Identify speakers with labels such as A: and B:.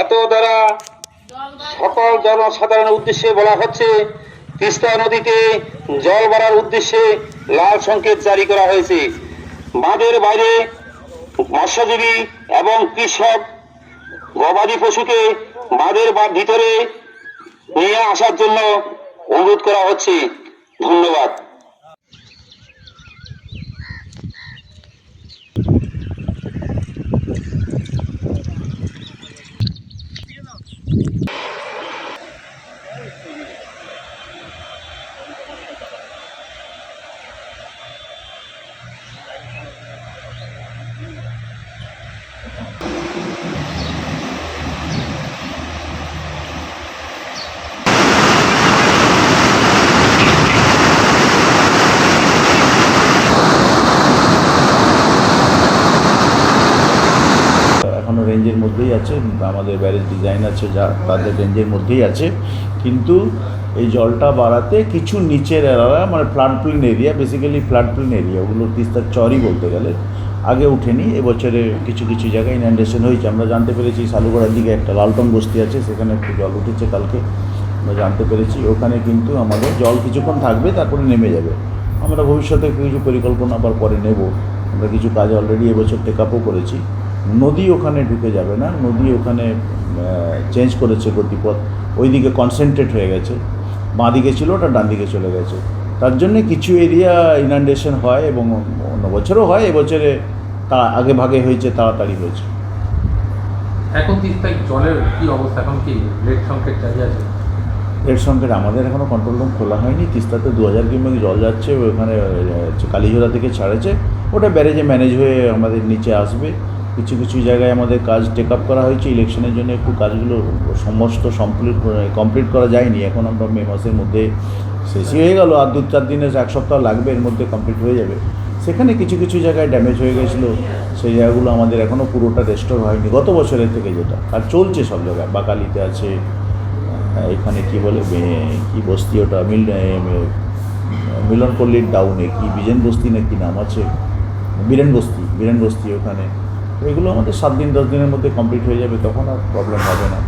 A: এত দ্বারা সকল জনসাধারণের উদ্দেশ্যে বলা হচ্ছে, তিস্তা নদীতে জল বাড়ার উদ্দেশ্যে লাল সংকেত জারি করা হয়েছে। বাঁধের বাইরে মৎস্যজীবী এবং কৃষক গবাদি পশুকে বাঁধের ভিতরে নিয়ে আসার জন্য অনুরোধ করা হচ্ছে। ধন্যবাদ। Thank you.
B: এখনও রেঞ্জের মধ্যেই আছে, আমাদের ব্যারেজ ডিজাইন আছে যা তাদের রেঞ্জের মধ্যেই আছে। কিন্তু এই জলটা বাড়াতে কিছু নিচের এলাকা মানে flood plain area basically flood plain area ওগুলো তিস্তার চরই বলতে গেলে, আগে উঠেনি, এবছরে কিছু কিছু জায়গায় ইনান্ডেশন হয়েছে। আমরা জানতে পেরেছি সালুগড়ার দিকে একটা লালটন বস্তি আছে, সেখানে একটু জল উঠেছে কালকে, আমরা জানতে পেরেছি। ওখানে কিন্তু আমাদের জল কিছুক্ষণ থাকবে, তারপরে নেমে যাবে। আমরা ভবিষ্যতে কিছু পরিকল্পনা আবার পরে নেব। আমরা কিছু কাজ অলরেডি এবছর টেক আপও করেছি। নদী ওখানে ঢুকে যাবে না নদী ওখানে চেঞ্জ করেছে গতিপথ। ওইদিকে কনসেন্ট্রেট হয়ে গেছে। বাঁ দিকে ছিল ওটা ডান দিকে চলে গেছে। তার জন্যে কিছু এরিয়া ইনান্ডেশন হয় এবং অন্য বছরও হয় এবছরে তা আগে ভাগে হয়েছে তাড়াতাড়ি হয়েছে।
C: এখন তিস্তায় জলের কি অবস্থা? এখন কি রেড সংকেত জারি আছে?
B: এর সঙ্গে আমাদের এখনও কন্ট্রোল রুম খোলা হয়নি। তিস্তাতে দু হাজার কিউমেক জল যাচ্ছে ওখানে কালীঝোড়া থেকে ছাড়েছে। ওটা ব্যারেজে ম্যানেজ হয়ে আমাদের নিচে আসবে। কিছু কিছু জায়গায় আমাদের কাজ টেক আপ করা হয়েছে। ইলেকশনের জন্য একটু কাজগুলো সমস্ত কমপ্লিট কমপ্লিট করা যায়নি। এখন আমরা মে মাসের মধ্যে শেষই হয়ে গেল। আর দু চার দিনে এক সপ্তাহ লাগবে, এর মধ্যে কমপ্লিট হয়ে যাবে। সেখানে কিছু কিছু জায়গায় ড্যামেজ হয়ে গেছিল। সেই জায়গাগুলো আমাদের এখনও পুরোটা রেস্টোর হয়নি, গত বছরের থেকে যেটা। আর চলছে সব জায়গায়। বাকালিতে আছে এখানে কি বলে কি বস্তি ওটা? মিল মিলনপল্লীর ডাউনে কি? বিজেন বস্তি না কি নাম আছে? বীরেন বস্তি বীরেন বস্তি ওখানে। এগুলো আমাদের সাত দিন, দশ দিনের মধ্যে কমপ্লিট হয়ে যাবে, তখন আর প্রবলেম হবে না।